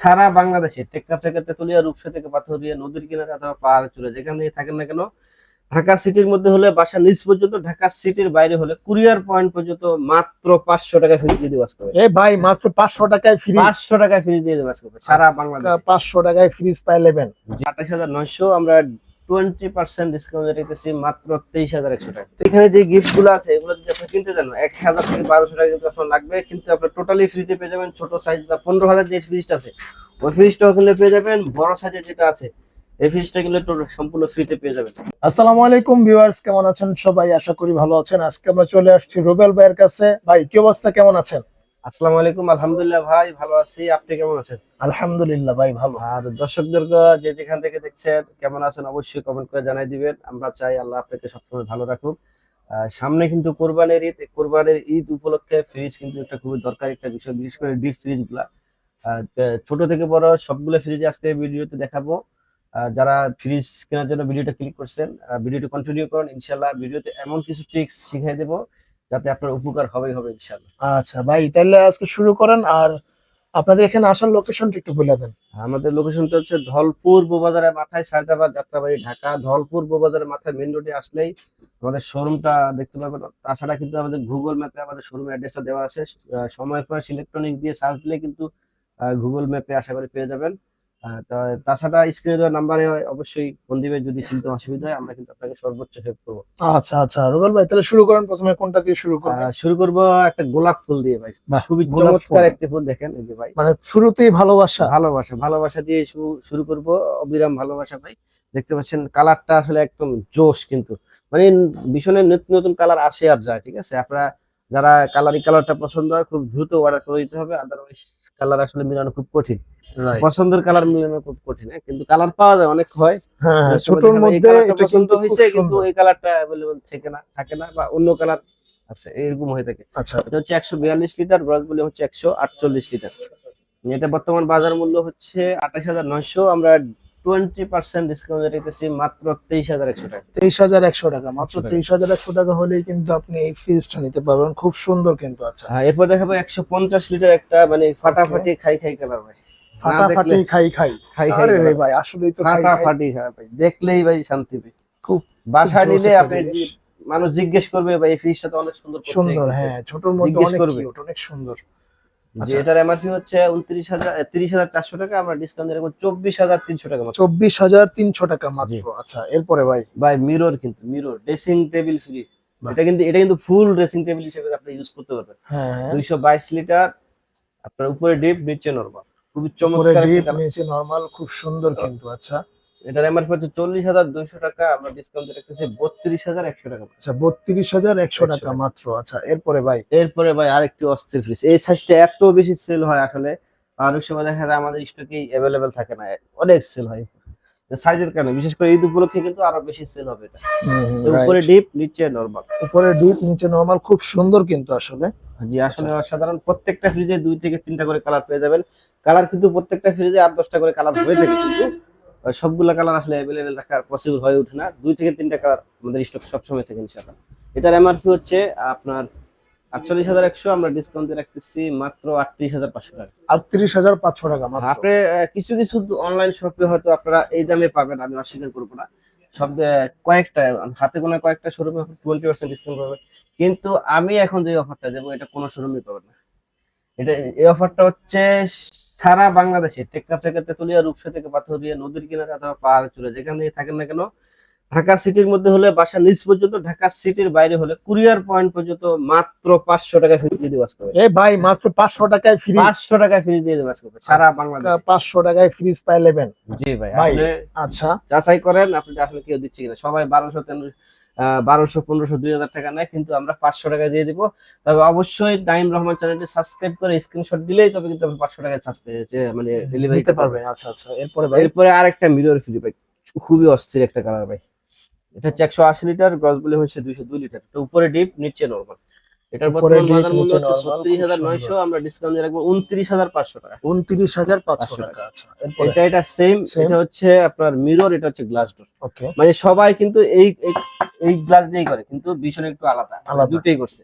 সারা বাংলাদেশে টেকনাফ থেকে তেতুলিয়া রূপসা থেকে পাথরিয়া নদীর কিনারে অথবা পাহাড়ে চলে যেখানে থাকেন না কেন ঢাকা সিটির মধ্যে হলে বাসা নিচ পর্যন্ত ঢাকা সিটির বাইরে হলে কুরিয়ার পয়েন্ট পর্যন্ত মাত্র পাঁচশো টাকায় ফ্রি দিয়ে দিবাস করবে এ ভাই মাত্র পাঁচশো টাকায় ফ্রিজ। পাঁচশো টাকায় ফ্রি দিয়ে দিবাস করবে সারা বাংলাদেশ। পাঁচশো টাকায় ফ্রিজ পাই লেবেন আঠাশ হাজার নয়শো আমরা টোয়েন্টি পার্সেন্ট ডিসকাউন্ট মাত্র তেইশ হাজার একশো টাকা। এখানে যে গিফটগুলো আছে, এগুলো যদি আপনি কিনতে চান, এক হাজার থেকে বারোশো টাকা কিন্তু আপনার লাগবে, কিন্তু টোটালি ফ্রিতে পেয়ে যাবেন ছোট সাইজ বা পনেরো হাজার যে ফ্রিজটা আছে, ওই ফ্রিজটাও কিনলে পেয়ে যাবেন, বড় সাইজের যেটা আছে, এই সম্পূর্ণ পেয়ে যাবেন। আসসালামু আলাইকুম কেমন আছেন সবাই? আশা করি ভালো আছেন। আজকে আমরা চলে আসছি রুবেল ভাইয়ের কাছে। ভাই, কি অবস্থা? কেমন আছেন? আসসালামু আলাইকুম আলহামদুলিল্লাহ ভাই ভালো আছি। আপনি কেমন আছেন? আলহামদুলিল্লাহ ভাই ভালো। আর দর্শকদেরকে যে যেখান থেকে দেখছেন কেমন আছেন অবশ্যই কমেন্ট করে জানাই দিবেন। আমরা চাই আল্লাহ আপনাকে সবসময় ভালো সামনে কিন্তু কোরবানির ঈদ কোরবানির ঈদ উপলক্ষে ফ্রিজ কিন্তু একটা খুবই দরকারি একটা বিষয় বিশেষ করে ডিপ ফ্রিজগুলা। ছোট থেকে বড় সবগুলো ফ্রিজ আজকে ভিডিওতে দেখাবো। যারা ফ্রিজ কেনার জন্য ভিডিওটা ক্লিক করছেন ভিডিওটি কন্টিনিউ করুন। ইনশাল্লাহ ভিডিওতে এমন কিছু ট্রিক্স শিখিয়ে দেবো যাতে আপনার উপকার হবেই হবে ইনশাল্লাহ আচ্ছা ভাই তাহলে আজকে শুরু করেন আর আপনাদের এখানে আসার লোকেশনটা একটু বলে দেন। আমাদের লোকেশনটা হচ্ছে ধলপুর বাজারের মাথায় সায়দাবাদ যাত্রাবাড়ি ঢাকা। ধলপুর বাজারের মাথায় মেন রোডে আসলেই আমাদের শোরুমটা দেখতে পাবেন। তাছাড়া কিন্তু আমাদের গুগল ম্যাপে আমাদের শোরুম অ্যাড্রেসটা দেওয়া আছে। সময় পর ইলেকট্রনিক্স দিয়ে সার্চ দিলে কিন্তু গুগল ম্যাপে আশা করি পেয়ে যাবেন। তাছাড়া স্ক্রিনে দেওয়া নাম্বারে অবশ্যই ফোন দিবে যদি চিনতে অসুবিধা হয় আমরা কিন্তু আপনাকে সর্বোচ্চ হেল্প করব। আচ্ছা আচ্ছা। রুবেল ভাই তাহলে শুরু করেন প্রথমে কোনটা দিয়ে শুরু করবেন? আহ, শুরু করব একটা গোলাপ ফুল দিয়ে ভাই। খুবই চমৎকার একটি ফুল দেখেন এই যে ভাই। মানে শুরুতেই ভালোবাসা। ভালোবাসা ভালোবাসা দিয়ে শুরু করব অবিরাম ভালোবাসা ভাই। দেখতে পাচ্ছেন কালারটা আসলে একদম জোশ কিন্তু। মানে ভীষণের নতুন নতুন কালার আসে আর যায় ঠিক আছে? আপনারা যারা কালারি কালারটা পছন্দ হয় খুব দ্রুত অর্ডার করে দিতে হবে আদারওয়াইজ কালার আসলে মিলানো খুব কঠিন। পছন্দের কালার মিলানো খুব কঠিন হ্যাঁ? কিন্তু কালার পাওয়া যায় অনেক হয়। হ্যাঁ হ্যাঁ, ছোটর মধ্যে এটা কিন্তু খুব কিন্তু এই কালারটা অ্যাভেলেবল থাকে না থাকে না বা অন্য কালার আছে এরকম হয়ে থাকে। আচ্ছা। এটা হচ্ছে একশো বিয়াল্লিশ লিটার ব্রস বলে হচ্ছে একশো আটচল্লিশ লিটার। এটা বর্তমান বাজার মূল্য হচ্ছে আঠাশ হাজার নয়শো আমরা টোয়েন্টি পার্সেন্ট ডিসকাউন্ট রেখেছি মাত্র তেইশ হাজার একশো টাকা। তেইশ হাজার একশো টাকা মাত্র 100 টাকা। তেইশ হাজার একশো টাকা হলেই কিন্তু আপনি এই ফ্রিজটা নিতে পারবেন খুব সুন্দর কিন্তু আচ্ছা। হ্যাঁ এরপর দেখাবো একশো পঞ্চাশ লিটার একটা মানে ফাটাফাটি খাই খাই কালার ভাই। ফাটাফাটি খাই খাই। খাই খাই রে ভাই। আসলেই তো ফাটাফাটি হ্যাঁ ভাই দেখলেই ভাই শান্তি ভাই। খুব জোস নিলে আপনি মানুষ জিজ্ঞেস করবে ভাই এই ফ্রিজটা তো অনেক সুন্দর সুন্দর হ্যাঁ ছোটর মধ্যে অনেক। কিউট অনেক সুন্দর। যে আচ্ছা। এটার এমআরপি হচ্ছে উনত্রিশ হাজার তিরিশ হাজার চারশো টাকা আমরা ডিসকাউন্ট রাখব চব্বিশ হাজার তিনশো টাকা মাত্র। চব্বিশ হাজার তিনশো টাকা মাত্র। আচ্ছা এরপরে ভাই? ভাই মিরর কিন্তু মিরর ড্রেসিং টেবিল ফ্রি এটা কিন্তু এটা কিন্তু ফুল ড্রেসিং টেবিল হিসেবে আপনি ইউজ করতে পারবেন। হ্যাঁ। দুইশো বাইশ লিটার আপনার উপরে ডিপ নিচে নরমাল খুবই চমৎকার নিচে নরমাল খুব সুন্দর কিন্তু আচ্ছা। এটার এমআরপি হচ্ছে চল্লিশ হাজার দুইশো টাকা আমরা ডিসকাউন্ট রেখেছি বত্রিশ হাজার একশো টাকা আচ্ছা বত্রিশ হাজার একশো টাকা টাকা। মাত্র আচ্ছা এরপরে ভাই? এরপরে ভাই আরেকটি অস্থির ফ্রিজ এই সাইজটা এত বেশি সেল হয় আসলে অনেক সময় দেখা যায় আমাদের স্টকে অ্যাভেলেবেল থাকে না অনেক সেল হয়। সাইজের কারণে বিশেষ করে ঈদ উপলক্ষে কিন্তু আরও বেশি সেল হবে এটা। উপরে ডিপ নিচে নরমাল উপরে ডিপ নিচে নরমাল খুব সুন্দর কিন্তু আসলে। জি আসলে সাধারণ প্রত্যেকটা ফ্রিজে দুই থেকে তিনটা করে কালার পেয়ে যাবেন। কালার কিন্তু প্রত্যেকটা ফ্রিজে আট দশটা করে কালার হয়ে থাকে কিন্তু সবগুলা কালার আসলে অ্যাভেলেবেল রাখার পসিবল হয়ে ওঠে না। দুই থেকে তিনটা কালার আমাদের স্টক সবসময় থাকে ইনশাআল্লাহ। এটার এমআরপি হচ্ছে আপনার আটচল্লিশ হাজার একশো আমরা ডিসকাউন্ট দিয়ে রাখতেছি মাত্র আটত্রিশ হাজার পাঁচশো টাকা। আটত্রিশ হাজার পাঁচশো টাকা মাত্র। আপনি কিছু কিছু অনলাইন শপে হয়তো আপনারা এই দামে পাবেন আমি অস্বীকার করব না। সব কয়েকটা হাতে গোনা কয়েকটা শোরুমে টোয়েন্টি পার্সেন্ট ডিসকাউন্ট পাবেন। কিন্তু আমি এখন যে অফারটা দেবো এটা কোনো শোরুমে পাবেন না। এটা এই অফারটা হচ্ছে সারা বাংলাদেশে টেকনাফ থেকে তেতুলিয়া রূপসা থেকে পাথরিয়া নদীর কিনারে অথবা পাহাড়ে চলে যেখানে থাকেন না কেন ঢাকা সিটির মধ্যে হলে বাসা নিচ পর্যন্ত ঢাকা সিটির বাইরে হলে কুরিয়ার পয়েন্ট পর্যন্ত মাত্র পাঁচশো টাকা ফ্রি দিয়ে দিবাস করবে ভাই মাত্র পাঁচশো টাকায় ফ্রিজ পাঁচশো টাকায় ফ্রি দিয়ে দিবাস করবে সারা বাংলাদেশ। পাঁচশো টাকায় ফ্রিজ পাই নেবেন জি ভাই ভাই, আপনি আচ্ছা। যাচাই করেন আপনি আসলে কেউ দিচ্ছে কিনা। সবাই বারোশো তেরোশো বারোশো পনেরোশো দুই হাজার টাকা নেয় কিন্তু আমরা পাঁচশো টাকা দিয়ে দিব। তবে অবশ্যই নাইম রহমান চ্যানেলটি সাবস্ক্রাইব করে স্ক্রিনশট দিলেই তবে কিন্তু আপনি পাঁচশো টাকা সাবস্ক্রাইব মানে ডেলিভারি নিতে পারবেন। আচ্ছা আচ্ছা। এরপরে ভাই? এরপরে আরেকটা মিরর ফ্রি ভাই। খুবই অস্থির একটা কালার ভাই। এটা হচ্ছে একশো আশি লিটার গ্রস বলে হচ্ছে দুইশো দুই লিটার। এটা উপরে ডিপ নিচে নর্মাল এটার বর্তমান বাজার মূল্য হচ্ছে ছত্রিশ হাজার নয়শো আমরা ডিসকাউন্ট দিয়ে রাখব উনত্রিশ হাজার পাঁচশো টাকা। উনত্রিশ হাজার পাঁচশো টাকা আচ্ছা এটা এটা সেম এটা হচ্ছে আপনার মিরর এটা হচ্ছে গ্লাস ডোর মানে সবাই কিন্তু এই এই- গ্লাস দিয়েই করে কিন্তু ভীষণ একটু আলাদা। দুটেই করছে।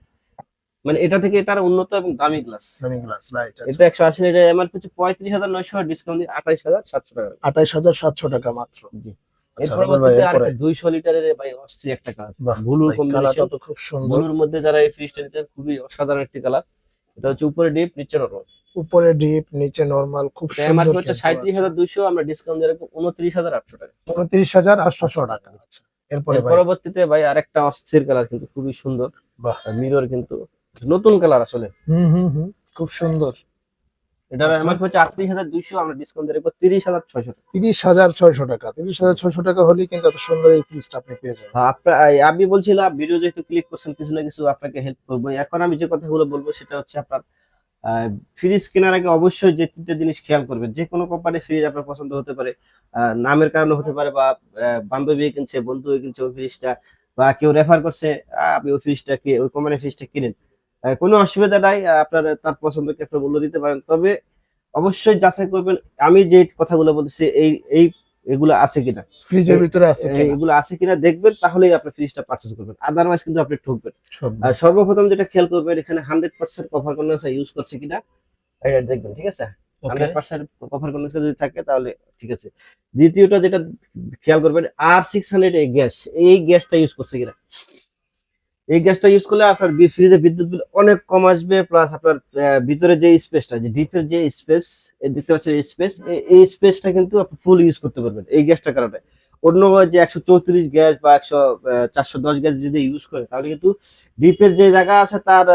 মানে এটা থেকে এটার উন্নত এবং দামি গ্লাস রানিং গ্লাস রাইট এটা একশো আশি লিটার এমআরপি হচ্ছে পঁয়ত্রিশ হাজার নয়শো ডিসকাউন্ট দিয়ে আঠাইশ হাজার সাতশো টাকা। আঠাইশ হাজার সাতশো টাকা মাত্র। জি। আচ্ছা? দুইশো লিটারের ভাই অস্থির একটা কালার। কম্বিনেশন তো খুব সুন্দর। ব্লুর মধ্যে যারা এই ফ্রিজটা নিতে খুবই অসাধারণ একটি কালার। এটা হচ্ছে উপরে ডিপ নিচে নরমাল উপরে ডিপ নিচে নরমাল খুব সুন্দর আমরা ডিসকাউন্ট দিয়ে রাখব উনত্রিশ হাজার আটশো টাকা। উনত্রিশ হাজার আটশোশো টাকা। আচ্ছা। এরপরে ভাই? পরবর্তীতে ভাই আরেকটা অস্থির কালার কিন্তু খুবই সুন্দর। বাহ। মিরর কিন্তু নতুন কালার আসলে। হুম হুম হুম খুব সুন্দর। এটার আচ্ছা। এমআরপি হচ্ছে আটত্রিশ হাজার দুইশো আমরা ডিসকাউন্ট তিরিশ হাজার ছয়শো তিরিশ হাজার ছয়শো টাকা। তিরিশ হাজার ছয়শো টাকা হলেই কিন্তু এত সুন্দর এই ফ্রিজটা আপনি পেয়ে যাবেন। হ্যাঁ, আপনার আমি বলছিলাম ভিডিও যেহেতু ক্লিক করছেন কিছু না কিছু আপনাকে হেল্প করব। এখন আমি যে কথাগুলো বলব সেটা হচ্ছে আপনার ফ্রিজ কেনার আগে অবশ্যই যে তিনটে জিনিস খেয়াল করবেন। যে কোনো কোম্পানির ফ্রিজ আপনার পছন্দ হতে পারে নামের কারণে হতে পারে বা বান্ধবী কিনছে বন্ধু কিনছে ওই ফ্রিজটা বা কেউ রেফার করছে আপনি ওই ফ্রিজটা কি ওই কোম্পানির ফ্রিজটা কিনেন। কোনো অসুবিধা নাই আপনার তার পছন্দকে আপনি মূল্য দিতে পারেন। তবে অবশ্যই যাচাই করবেন আমি যে কথাগুলো বলতেছি এই এই এগুলো আছে কিনা? ফ্রিজের ভিতরে আছে কিনা? এগুলো আছে কিনা দেখবেন তাহলেই আপনি ফ্রিজটা পারচেজ করবেন। আদারওয়াইজ কিন্তু আপনি ঠকবেন। আর সর্বপ্রথম যেটা খেয়াল করবেন এখানে hundred percent cover condenser use করছে কিনা এটা দেখবেন ঠিক আছে? হান্ড্রেড পার্সেন্ট কভার কন্ডেন্সার যদি থাকে তাহলে ঠিক আছে। দ্বিতীয়টা যেটা খেয়াল করবেন আর সিক্স হান্ড্রেড এই গ্যাস এই গ্যাসটা ইউজ করছে কিনা? এই গ্যাসটা ইউজ করলে আপনার ফ্রিজে বিদ্যুৎ বিল অনেক কম আসবে প্লাস আপনার ভিতরে যে স্পেসটা যে ডিপের যে স্পেস দেখতে পাচ্ছেন স্পেস এই স্পেসটা কিন্তু আপনি ফুল ইউজ করতে পারবেন এই গ্যাসটার কারণে। অন্য যে একশো চৌত্রিশ গ্যাস বা একশো চারশো দশ গ্যাস যদি ইউজ করে, তাহলে কিন্তু ডিপের যে জায়গা আছে তার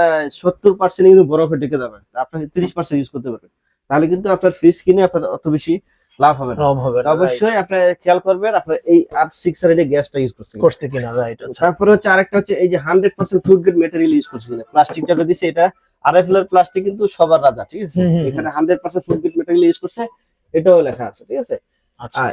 সত্তর পার্সেন্ট কিন্তু বরফে ঢেকে যাবে। আপনাকে তিরিশ পার্সেন্ট ইউজ করতে পারবেন। তাহলে কিন্তু আপনার ফ্রিজ কিনে আপনার অত বেশি লাভ হবে না। রব হবে অবশ্যই আপনার খেয়াল করবেন আপনার এই আট সিক্স গ্যাসটা ইউজ করছেন করতে কিনা রাইট আচ্ছা। তারপরে হচ্ছে আরেকটা হচ্ছে এই যে hundred percent food grade material use করছে প্লাস্টিক যেটা দিচ্ছে এটা প্লাস্টিক কিন্তু সবার রাজা ঠিক আছে। এখানে hundred percent food grade material use করছে এটাও লেখা আছে ঠিক আছে? আচ্ছা।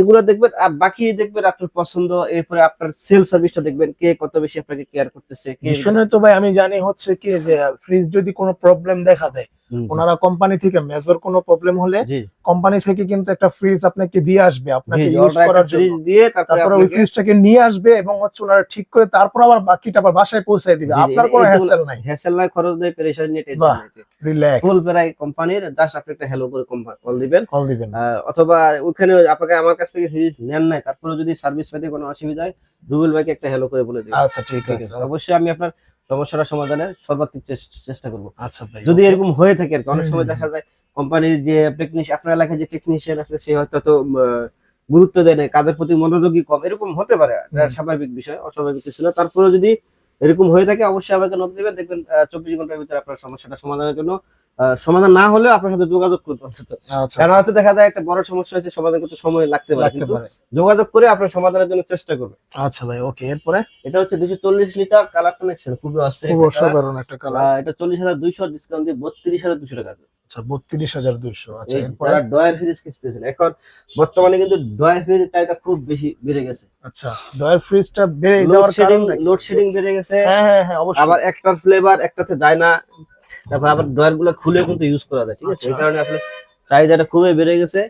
এগুলো দেখবেন আর বাকি দেখবেন আপনার পছন্দ এরপরে আপনার সেল সার্ভিসটা দেখবেন কে কত বেশি আপনাকে কেয়ার করতেছে কে ভীষণে তো ভাই আমি জানি হচ্ছে কি যে ফ্রিজ যদি কোনো প্রবলেম দেখা দেয় ওনারা কোম্পানি থেকে মেজর কোনো প্রবলেম হলে কোম্পানি থেকে কিন্তু একটা ফ্রিজ আপনাকে দিয়ে আসবে আপনাকে ইউজ করার জন্য। দিয়ে তারপরে ওই ফ্রিজটাকে নিয়ে আসবে এবং হচ্ছে ওনারা ঠিক করে তারপর আবার বাকিটা আবার বাসায় পৌঁছে দিবে। আপনার কোনো হ্যাসেল নাই। হ্যাসেল নাই খরচ নেই পেরেশান নেই টেনশন। নেই। রিল্যাক্স ফুল প্রায় কোম্পানির জাস্ট আপনি একটা হ্যালো করে কল দিবেন। কল দিবেন। অথবা ওখানে আপনাকে আমার কাছ থেকে ফ্রিজ নেন নাই তারপরে যদি সার্ভিস পেতে কোনো অসুবিধা হয় রুবেল ভাইকে একটা হ্যালো করে বলে দিবেন। আচ্ছা ঠিক আছে। অবশ্যই আমি আপনার সমস্যাটা সমাধানের সর্বাত্মক চেষ্টা করব। আচ্ছা ভাই যদি এরকম হয়ে থাকে আর অনেক সময় দেখা যায় কোম্পানির যে টেকনিশিয়ান আপনার এলাকায় যে টেকনিশিয়ান আছে সে হয়তো তো গুরুত্ব দেয় না কাদের প্রতি মনোযোগী কম এরকম হতে পারে। স্বাভাবিক বিষয় অস্বাভাবিক কিছু না। তারপরে যদি এরকম হয়ে থাকে অবশ্যই আমাকে নোট দিবেন দেখবেন চব্বিশ ঘণ্টার ভিতরে আপনার সমস্যাটা সমাধানের জন্য সমাধান না হলেও আপনার সাথে যোগাযোগ করবেন অন্তত। আচ্ছা কারণ হয়তো দেখা যায় একটা বড় সমস্যা হচ্ছে সমাধান করতে সময় লাগতে পারে কিন্তু যোগাযোগ করে আপনার সমাধানের জন্য চেষ্টা করবেন। আচ্ছা ভাই ওকে এরপরে? এটা হচ্ছে দুশো চল্লিশ লিটার কালার দেখছেন খুবই অস্থির একটা কালার এটা চল্লিশ হাজার দুইশো ডিসকাউন্ট দিয়ে বত্রিশ হাজার দুশো টাকা। আচ্ছা বত্রিশ হাজার দুইশো আচ্ছা এই ডয়ার ফ্রিজ কিনতেছেন এখন বর্তমানে কিন্তু ডয়ার ফ্রিজের চাহিদা খুব বেশি বেড়ে গেছে। আচ্ছা দয়ের ফ্রিজটা বেড়ে যাওয়ার কারণ বেড়ে গেছে। হ্যাঁ হ্যাঁ হ্যাঁ অবশ্যই। আবার একটার ফ্লেভার একটাতে যায় না। তারপর আবার ডয়ারগুলো খুলে কিন্তু ইউজ করা যায় ঠিক আছে? এই আচ্ছা। কারণে আসলে চাহিদাটা খুবই বেড়ে গেছে।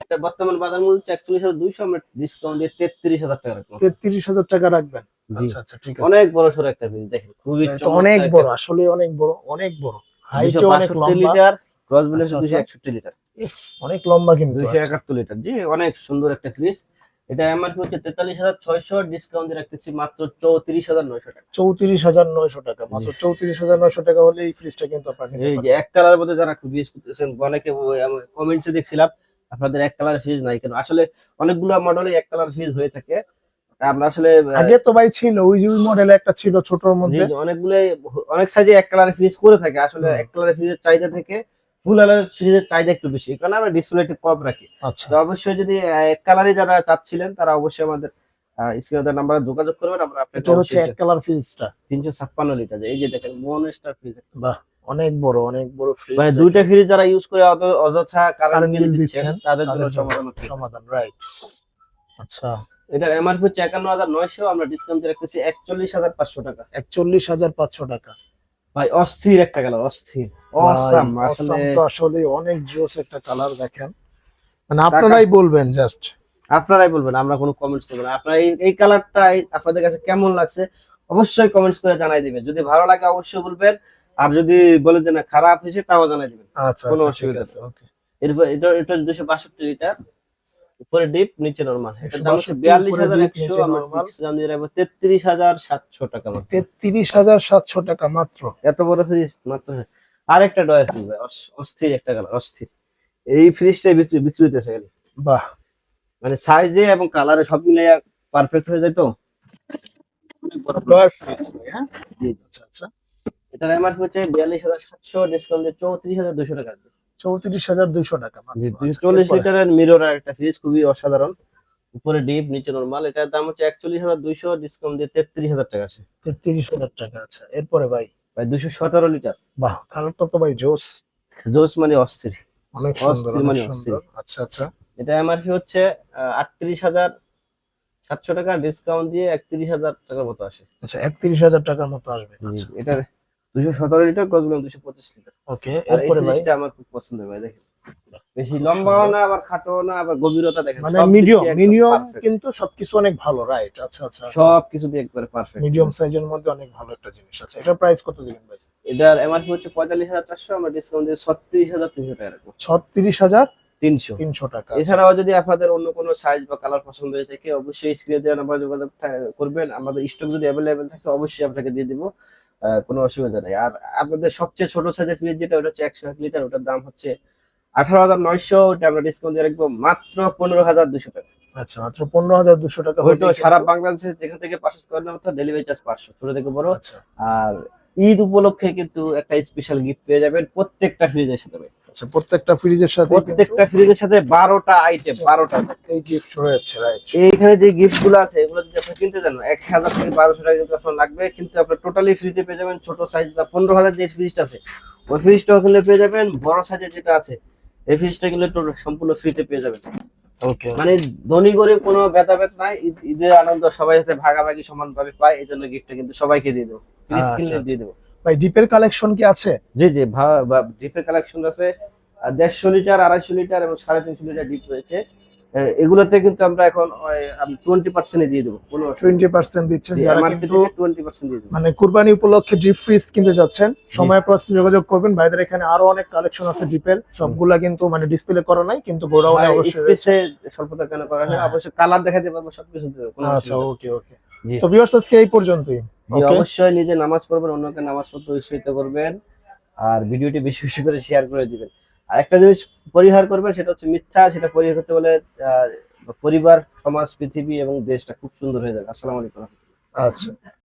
এটা বর্তমান বাজার মূল্য একচল্লিশ হাজার দুইশো আমরা ডিসকাউন্ট দিয়ে তেত্রিশ হাজার টাকা রাখলাম তেত্রিশ হাজার টাকা রাখবেন? আচ্ছা আচ্ছা ঠিক আছে। অনেক বড় সড়ো একটা ফ্রিজ দেখেন খুবই অনেক বড় আসলে অনেক বড় অনেক বড়। হাইটও অনেক লম্বা। ক্রস বিল আচ্ছা, দুশো। একষট্টি লিটার। অনেক লম্বা কিন্তু আচ্ছা। একাত্তর লিটার। জি অনেক সুন্দর একটা ফ্রিজ এটা এমআরপি হচ্ছে তেতাল্লিশ হাজার ছয়শো ডিসকাউন্ট দিয়ে রাখতেছি মাত্র চৌত্রিশ হাজার নয়শো টাকা। চৌত্রিশ হাজার নয়শো টাকা মাত্র চৌত্রিশ হাজার নয়শো টাকা হলে এই ফ্রিজটা কিন্তু আপনার এই যে এক কালার মধ্যে যারা খুব ইউজ করতেছেন অনেকে কমেন্টসে দেখছিলাম আপনাদের এক কালার ফ্রিজ নাই কেন? আসলে অনেকগুলো মডেলে এক কালার ফ্রিজ হয়ে থাকে। আমরা আসলে আগে তো ভাই ছিল ওই যে মডেল একটা ছিল ছোটর মধ্যে। অনেকগুলো অনেক সাইজে এক কালার ফ্রিজ করে থাকে। আসলে এক কালার ফ্রিজের চাহিদা থেকে ফুল কালার ফ্রিজের চাহিদা একটু বেশি কারণ আমরা ডিসপ্লে একটু কম রাখি। আচ্ছা। তো অবশ্যই যদি এক কালারে যারা চাচ্ছিলেন তারা অবশ্যই আমাদের স্ক্রিনে নাম্বারে যোগাযোগ করবেন। আমরা আপনাকে হচ্ছে এক কালার ফ্রিজটা তিনশো ছাপ্পান্ন লিটার এই যে দেখেন মনস্টার ফ্রিজ বাহ অনেক বড় অনেক বড় ফ্রিজ মানে দুইটা ফ্রিজ যারা ইউজ করে অত- অযথা কারেন্ট বিল দিচ্ছেন তাদের জন্য সমাধান সমাধান রাইট আচ্ছা। এটার এমআরপি হচ্ছে একান্ন হাজার নয়শো আমরা ডিসকাউন্ট রাখতেছি একচল্লিশ হাজার পাঁচশো টাকা। একচল্লিশ হাজার পাঁচশো টাকা। ভাই অস্থির একটা কালার অস্থির। অসাম আসলে আসলে অনেক জোস একটা কালার দেখেন। মানে আপনারাই বলবেন জাস্ট আপনারাই বলবেন আমরা কোনো কমেন্টস করব না। আপনারা এই এই কালারটা আপনাদের কাছে কেমন লাগছে অবশ্যই কমেন্টস করে জানাই দিবেন। যদি ভালো লাগে অবশ্যই বলবেন। আর যদি বলে যে না খারাপ হয়েছে তাও জানাই দিবেন। আচ্ছা কোনো আচ্ছা, অসুবিধা আছে ওকে এরপর এটা এটা দুশো বাষট্টি লিটার। উপরে ডিপ নিচে নরমাল এটার দাম হচ্ছে 162 বিয়াল্লিশ উপরে হাজার একশো নিচে আমার normal। fixed দাম দিয়ে রাখব তেত্রিশ হাজার সাতশো টাকা মাত্র। তেত্রিশ হাজার সাতশো টাকা মাত্র। এত বড় ফ্রিজ মাত্র আর একটা ডয়ার ফ্রিজ ভাই অস- অস্থির একটা কালার অস্থির। এই ফ্রিজটাই বিক্রি বিক্রি হইতেছে খালি। বাহ। মানে সাইজে এবং কালারে সব মিলে পারফেক্ট হয়ে যায় তো। হ্যাঁ। আচ্ছা আচ্ছা। এটার এমআরপি হচ্ছে বিয়াল্লিশ হাজার সাতশো ডিসকাউন্ট দিয়ে চৌত্রিশ হাজার দুশো টাকা। চৌত্রিশ হাজার দুইশো টাকা। আচ্ছা, চল্লিশ লিটারের মিরর আর একটা ফ্রিজ খুবই অসাধারণ। উপরে ডিপ নিচে নরমাল এটার দাম হচ্ছে একচল্লিশ হাজার দুইশো ডিসকাউন্ট দিয়ে তেত্রিশ হাজার টাকা আছে। তেত্রিশ হাজার টাকা আচ্ছা। এরপরে ভাই? ভাই দুশো সতেরো লিটার। বাহ কালারটা তো ভাই জোস। জোস মানে অস্থির। অনেক অস্থির মানে সুন্দর। আচ্ছা আচ্ছা। এটা এমআরপি হচ্ছে আটত্রিশ হাজার সাতশো টাকা ডিসকাউন্ট দিয়ে একত্রিশ হাজার টাকার মতো আসে। আচ্ছা একত্রিশ হাজার টাকার মতো আসবে। আচ্ছা। এটা দুশো সতেরো লিটার ক্রস বললাম দুশো পঁচিশ লিটার ওকে এরপরে ভাই? আমার খুব পছন্দ ভাই দেখেন। বেশি লম্বাও না আবার খাটো না আবার গভীরতা দেখেন মানে মিডিয়াম মিডিয়াম কিন্তু সবকিছু অনেক ভালো রাইট আচ্ছা আচ্ছা কিছু দিয়ে একবারে পারফেক্ট মিডিয়াম সাইজের মধ্যে অনেক ভালো একটা জিনিস আছে। এটার প্রাইস কত দিবেন ভাই? এটার এমআরপি হচ্ছে পঁয়তাল্লিশ হাজার চারশো আমরা ডিসকাউন্ট দিয়ে ছত্রিশ হাজার তিনশো টাকা রাখব। ছত্রিশ হাজার তিনশো। তিনশো টাকা এছাড়াও যদি আপনাদের অন্য কোনো সাইজ বা কালার পছন্দ হয়ে থাকে অবশ্যই স্ক্রিনে দেওয়া নাম্বার যোগাযোগ করবেন। আমাদের স্টক যদি অ্যাভেলেবেল থাকে অবশ্যই আপনাকে দিয়ে দিব। কোনো অসুবিধা নেই। আর আপনাদের সবচেয়ে ছোট সাইজের ফ্রিজ যেটা ওটা হচ্ছে একশো এক লিটার ওটার দাম হচ্ছে আঠারো হাজার নয়শো ওটা আমরা ডিসকাউন্ট দিয়ে রাখব মাত্র পনেরো হাজার দুশো টাকা। আচ্ছা মাত্র পনেরো হাজার দুশো টাকা হয়তো সারা বাংলাদেশে যেখান থেকে পারচেস করেন ডেলিভারি চার্জ পাঁচশো। ছোট থেকে বড়। আচ্ছা। আর ঈদ উপলক্ষে কিন্তু একটা স্পেশাল গিফট পেয়ে যাবেন প্রত্যেকটা ফ্রিজের সাথে। আচ্ছা প্রত্যেকটা ফ্রিজের সাথে প্রত্যেকটা ফ্রিজের সাথে বারোটা আইটেম বারোটা এই গিফট রয়েছে রাইট এইখানে যে গিফটগুলো আছে এগুলো যদি আপনি কিনতে চান এক হাজার থেকে বারোশো টাকা কিন্তু আপনার লাগবে কিন্তু আপনার টোটালি ফ্রিতে পেয়ে যাবেন ছোট সাইজ বা পনেরো হাজার যে ফ্রিজটা আছে ওই ফ্রিজটাও কিনলে পেয়ে যাবেন বড় সাইজের যেটা আছে এই ফ্রিজটা কিনলে সম্পূর্ণ ফ্রিতে পেয়ে যাবেন। ওকে মানে ধনী গরিব কোনো ভেদাভেদ নাই ঈদ- ঈদের আনন্দ সবাই সাথে ভাগাভাগি সমানভাবে পায় এই জন্য গিফটটা কিন্তু সবাইকে দিয়ে দেবো। আচ্ছা, কিনলে আচ্ছা। দিয়ে দেবো। ভাই ডিপের কালেকশন কি আছে? জি জি ডিপের কালেকশন আছে দেড়শো লিটার আড়াইশো লিটার এবং সাড়ে তিনশো লিটার ডিপ রয়েছে। এগুলোতে কিন্তু আমরা এখন টোয়েন্টি পার্সেন্টে দিয়ে দেবো টোয়েন্টি পার্সেন্ট দিচ্ছেন যারা কিন্তু টোয়েন্টি পার্সেন্ট দিয়ে দেবো। মানে কুরবানি উপলক্ষে ডিপ ফ্রিজ কিনতে যাচ্ছেন সময় প্রস্তুত যোগাযোগ করবেন। ভাইদের এখানে আরও অনেক কালেকশন আছে ডিপের সবগুলা কিন্তু মানে ডিসপ্লে করা নাই কিন্তু অবশ্যই স্বল্পতা কেন করা হ্যাঁ। অবশ্যই কালার দেখাতে পারব সবকিছু আচ্ছা ওকে ওকে। তো ভিউয়ার্স আজকে এই পর্যন্তই। জি অবশ্যই নিজে নামাজ পড়বেন অন্যকে নামাজ পড়তে উৎসাহিত করবেন আর ভিডিওটি বেশি বেশি করে শেয়ার করে দিবেন। আর একটা জিনিস পরিহার করবেন সেটা হচ্ছে মিথ্যা সেটা পরিহার করতে বলে আহ, পরিবার সমাজ পৃথিবী এবং দেশটা খুব সুন্দর হয়ে যাবে। আসসালামু আলাইকুম। আচ্ছা।